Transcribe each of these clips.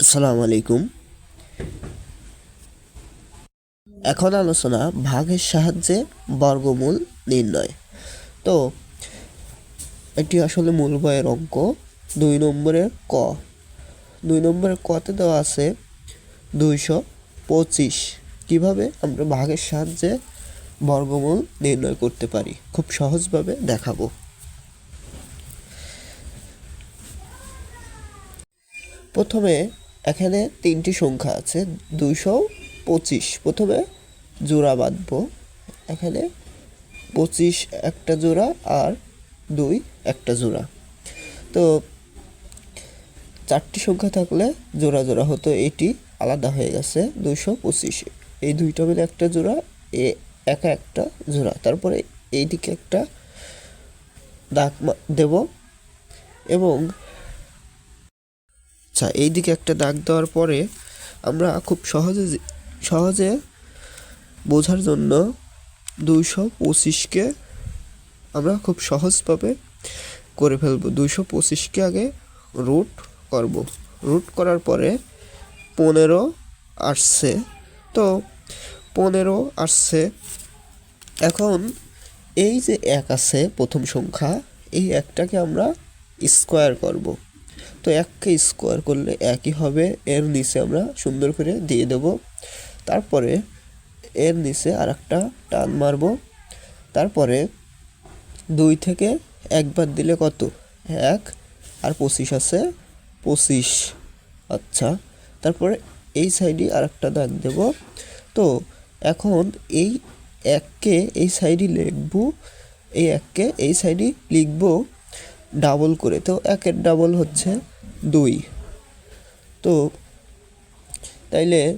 আসসালামু আলাইকুম। এখন আলোচনা ভাগের সাহায্যে বর্গমূল নির্ণয়। তো, এটি আসলে মূল বয়ের অঙ্ক। দুই নম্বরের ক। দুই নম্বরের কতে দেওয়া আছে দুইশো পঁচিশ। কীভাবে আমরা ভাগের সাহায্যে বর্গমূল নির্ণয় করতে পারি? খুব সহজভাবে দেখাবো। প্রথমে এখানে তিনটি সংখ্যা আছে, দুইশো পঁচিশ। প্রথমে জোড়া বাঁধবো, এখানে পঁচিশ একটা জোড়া আর দুই একটা জোড়া। তো চারটি সংখ্যা থাকলে জোড়া জোড়া হতো, এটি আলাদা হয়ে গেছে দুইশো পঁচিশ। এই দুইটা মিলে একটা জোড়া, এ একা একটা জোড়া। তারপরে এইদিকে একটা দাগ দেব এবং আচ্ছা এইদিকে একটা দাগ দেওয়ার পরে আমরা খুব সহজে সহজে বোঝার জন্য দুইশো পঁচিশকে আমরা খুব সহজভাবে করে ফেলব। দুইশো পঁচিশকে আগে রুট করব। রুট করার পরে পনেরো আসছে। তো পনেরো আসছে। এখন এই যে এক আছে প্রথম সংখ্যা, এই একটাকে আমরা স্কোয়ার করব। তো এককে স্কোয়ার করলে একই হবে। এর নিচে আমরা সুন্দর করে দিয়ে দেব। তারপরে এর নিচে আর একটা টান মারব। তারপরে দুই থেকে একবার দিলে কত? এক। আর পঁচিশ আছে। পঁচিশ। আচ্ছা। তারপরে এই সাইডে আর একটা দাগ দেব। তো এখন এই এককে এই সাইডে লিখব। এই এককে এই সাইডে লিখব। ডাবল করে। তো একের ডাবল হচ্ছে দুই। তো তাইলে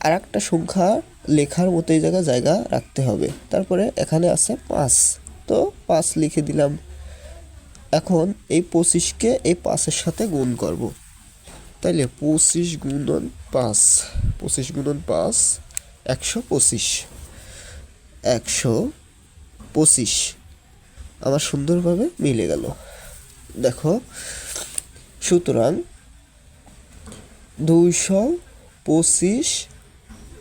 আর একটা সংখ্যা লেখার মতো এই জায়গায় জায়গা রাখতে হবে। তারপরে এখানে আছে পাঁচ। তো পাঁচ লিখে দিলাম। এখন এই পঁচিশকে এই পাঁচের সাথে গুণ করব। তাইলে পঁচিশ গুণন পাঁচ। পঁচিশ গুণন পাঁচ, একশো পঁচিশ। একশো পঁচিশ। আমার সুন্দরভাবে মিলে গেল। দেখো সুতরাং দুইশো পঁচিশ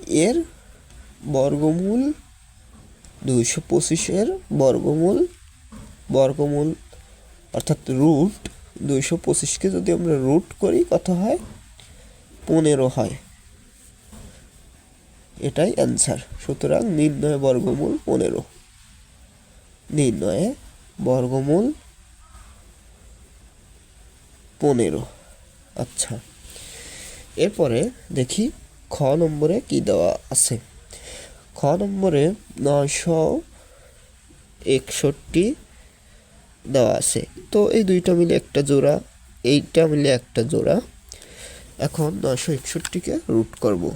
এর বর্গমূল, দুইশো পঁচিশের বর্গমূল বর্গমূল অর্থাৎ রুট, দুইশো পঁচিশকে যদি আমরা রুট করি কত হয়? পনেরো হয়। এটাই অ্যান্সার। সুতরাং নির্ণয় বর্গমূল পনেরো। নির্ণয়ে বর্গমূল পনেরো। আচ্ছা। এরপরে দেখি খ নম্বরে কি দেওয়া আছে। খ নম্বরে নয়শো একষট্টি দেওয়া আছে। তো এই দুইটা মিলে একটা জোড়া, এইটা মিলে একটা জোড়া। এখন নয়শো একষট্টিকে রুট করব।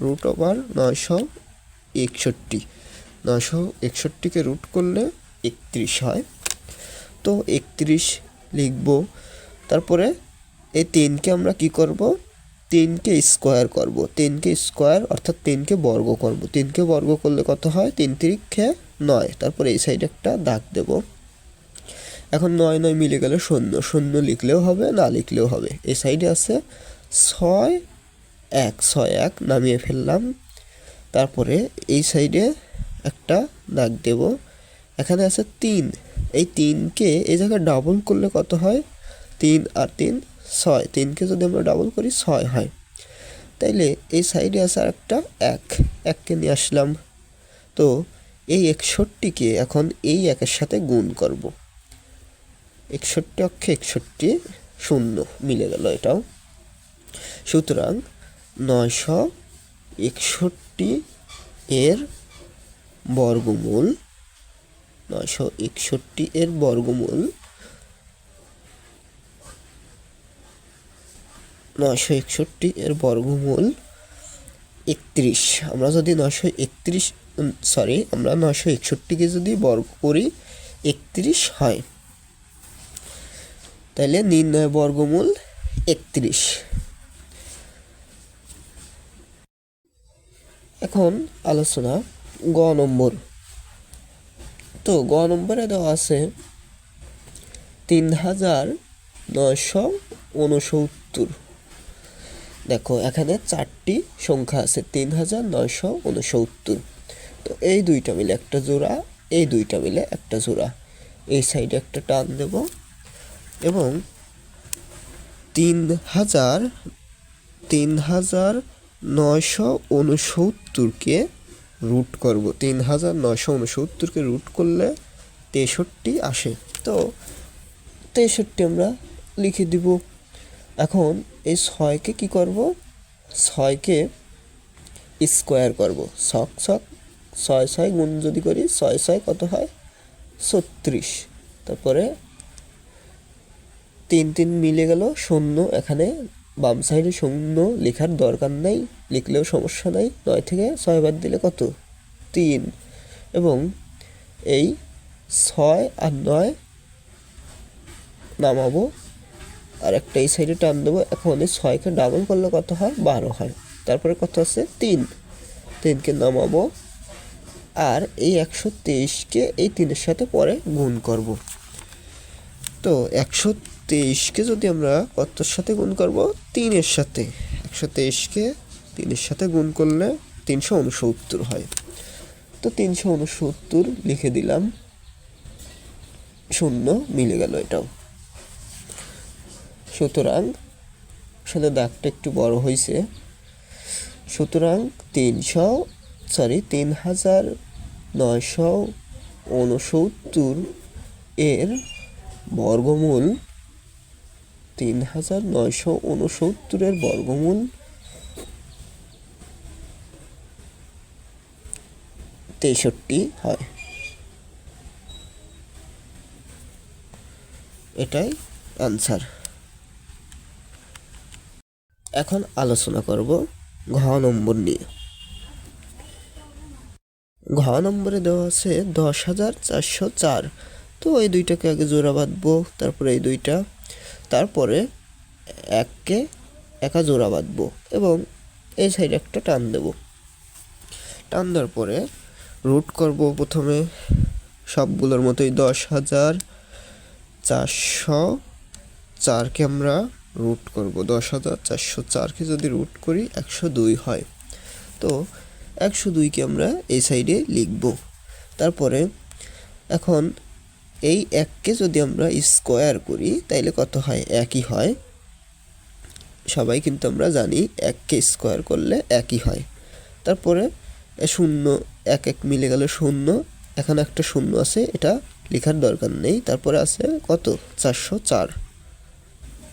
রুট ওভার নয়শো একষট্টি। নয়শো একষট্টিকে রুট করলে একত্রিশ হয়। তো একত্রিশ লিখব তারপরে এই তিনকে আমরা কি করব? তিনকে স্কোয়ার করব। তিনকে স্কোয়ার অর্থাৎ তিনকে বর্গ করব। তিনকে বর্গ করলে কত হয়? তিন তিরিক্ষে নয়। তারপরে এই সাইডে একটা দাগ দেব। এখন নয় নয় মিলে গেলে শূন্য। শূন্য লিখলেও হবে, না লিখলেও হবে। এই সাইডে আছে ছয় এক। ছয় এক নামিয়ে ফেললাম। তারপরে এই সাইডে একটা দাগ দেব। এখানে আছে তিন। এই তিনকে এই জায়গায় ডাবল করলে কত হয়? তিন আর তিন ছয়। তিনকে যদি আমরা ডাবল করি, ছয় হয়। তাইলে এই সাইডে আছে আর একটা এক। এককে নিয়ে আসলাম। তো এই একষট্টিকে এখন এই একের সাথে গুণ করব। একষট্টি অক্ষে একষট্টি শূন্য মিলে গেল এটাও। সুতরাং নয়শো একষট্টি এর বর্গমূল, নয়শো একষট্টি এর বর্গমূল নয়শো একষট্টি এর বর্গমূল একত্রিশ। আমরা যদি নয়শো একত্রিশ সরি আমরা নয়শো একষট্টিকে যদি বর্গ করি, একত্রিশ হয়। তাহলে নির্ণয় বর্গমূল একত্রিশ। এখন আলোচনা গ নম্বর। তো গ নম্বরে দেওয়া আছে, তিন হাজার নয়শো উনসত্তর। দেখো, এখানে চারটি সংখ্যা আছে, তিন হাজার নয়শো উনসত্তর। তো এই দুইটা মিলে একটা জোড়া, এই দুইটা মিলে একটা জোড়া। এই সাইডে একটা টান দেব এবং তিন হাজার তিন হাজার নয়শো উনসত্তরকে রুট করব। তিন হাজার নয়শো উনসত্তরকে রুট করলে তেষট্টি আসে। তো তেষট্টি আমরা লিখে দিব। এখন এই ছয়কে কি করব? ছয়কে স্কোয়ার করব। ছক ছক, ছয় ছয় গুণ যদি করি, ছয় ছয় কত হয়? ছত্রিশ। তারপরে তিন তিন মিলে গেল, শূন্য। এখানে বাম সাইডে শূন্য লেখার দরকার নেই, লিখলেও সমস্যা নাই। নয় থেকে ছয় বাদ দিলে কত? তিন। এবং এই ছয় আর নয় নামাবো। আর একটা এই সাইডে টান দেবো। এখন এই ছয়কে ডাবল করলে কত হয়? বারো হয়। তারপরে কত আছে? তিন। তিনকে নামাবো। আর এই একশো তেইশকে এই তিনের সাথে পরে গুণ করব। তো একশো তেইশকে যদি আমরা কতর সাথে গুণ করব? তিনের সাথে। একশো তেইশকে তিনের সাথে গুণ করলে তিনশো উনসত্তর হয়। তো তিনশো উনসত্তর লিখে দিলাম। শূন্য মিলে গেল এটাও। সুতরাং, আসলে দাগটা একটু বড় হয়েছে সুতরাং তিনশো সরি তিন হাজার নয়শো উনসত্তর এর বর্গমূল তিন হাজার নয়শো উনসত্তরের বর্গমূল তেষট্টি হয়। এটাই আনসার এখন আলোচনা করব ঘ নম্বর নিয়ে। ঘ নম্বরে দেওয়া আছে দশ হাজার চারশো চার। তো এই দুইটাকে আগে জোড়া বাঁধবো, তারপরে এই দুইটা, তারপরে এককে একা জোড়া বাঁধবো এবং এই সাইডে একটা টান দেব। টান দেওয়ার পরে রুট করব প্রথমে, সবগুলোর মতোই দশ হাজার চারশো চারকে আমরা রুট করব। দশ হাজার চারশো চারকে যদি রুট করি, একশো দুই হয়। তো একশো দুইকে আমরা এই সাইডে লিখব। তারপরে এখন এই এককে যদি আমরা স্কোয়ার করি, তাইলে কত হয়? একই হয়। সবাই কিন্তু আমরা জানি এককে স্কোয়ার করলে একই হয়। তারপরে শূন্য, এক এক মিলে গেল শূন্য। এখানে একটা শূন্য আছে, এটা লেখার দরকার নেই। তারপরে আছে কত? চারশো চার।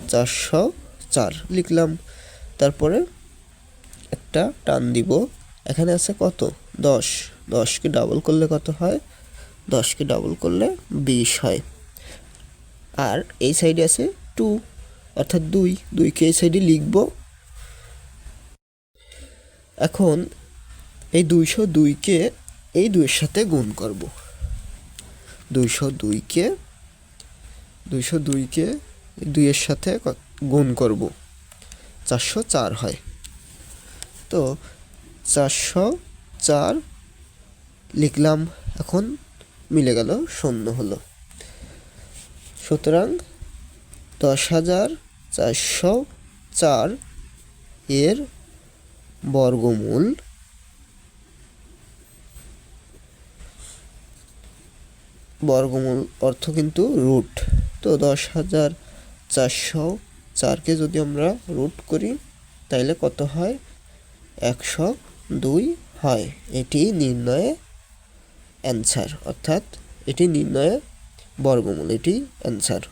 চারশো চার। লিখলাম। তারপরে একটা টান দিব। এখানে আছে কত? দশ। দশকে ডাবল করলে কত হয়? দশকে ডাবল করলে বিশ হয়। আর এই সাইডে আছে টু অর্থাৎ দুই। দুইকে এই সাইডে লিখব। এখন এই দুইশো দুইকে এই দুইয়ের সাথে গুণ করব। দুইশো দুইকে দুইশো দুইকে দুইয়ের সাথে গুণ করব। চারশো চার হয়। তো চারশো চার লিখলাম, এখন মিলে গেল শূন্য হলো। সুতরাং দশ হাজার চারশো চার এর বর্গমূল বর্গমূল অর্থ কিন্তু রুট। তো দশ হাজার চারশো চারকে যদি আমরা রুট করি, তাইলে কত হয়? একশো দুই হয়। এটি নির্ণয়ে অ্যান্সার অর্থাৎ এটি নির্ণয়ে বর্গমূল, এটি অ্যান্সার